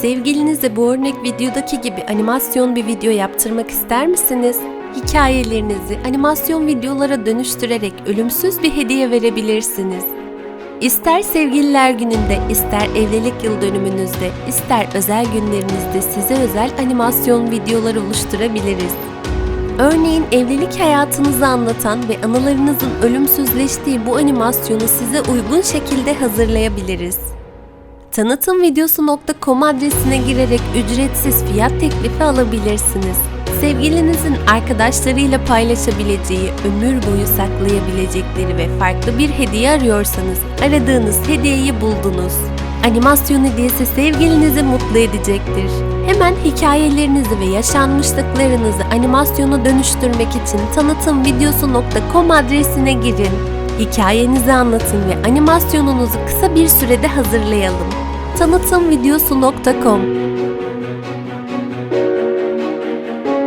Sevgilinize bu örnek videodaki gibi animasyon bir video yaptırmak ister misiniz? Hikayelerinizi animasyon videolara dönüştürerek ölümsüz bir hediye verebilirsiniz. İster sevgililer gününde, ister evlilik yıl dönümünüzde, ister özel günlerinizde size özel animasyon videolar oluşturabiliriz. Örneğin evlilik hayatınızı anlatan ve anılarınızın ölümsüzleştiği bu animasyonu size uygun şekilde hazırlayabiliriz. Tanıtımvideosu.com adresine girerek ücretsiz fiyat teklifi alabilirsiniz. Sevgilinizin arkadaşlarıyla paylaşabileceği, ömür boyu saklayabilecekleri ve farklı bir hediye arıyorsanız aradığınız hediyeyi buldunuz. Animasyon hediyesi sevgilinizi mutlu edecektir. Hemen hikayelerinizi ve yaşanmışlıklarınızı animasyona dönüştürmek için tanıtımvideosu.com adresine girin. Hikayenizi anlatın ve animasyonunuzu kısa bir sürede hazırlayalım. Tanıtımvideosu.com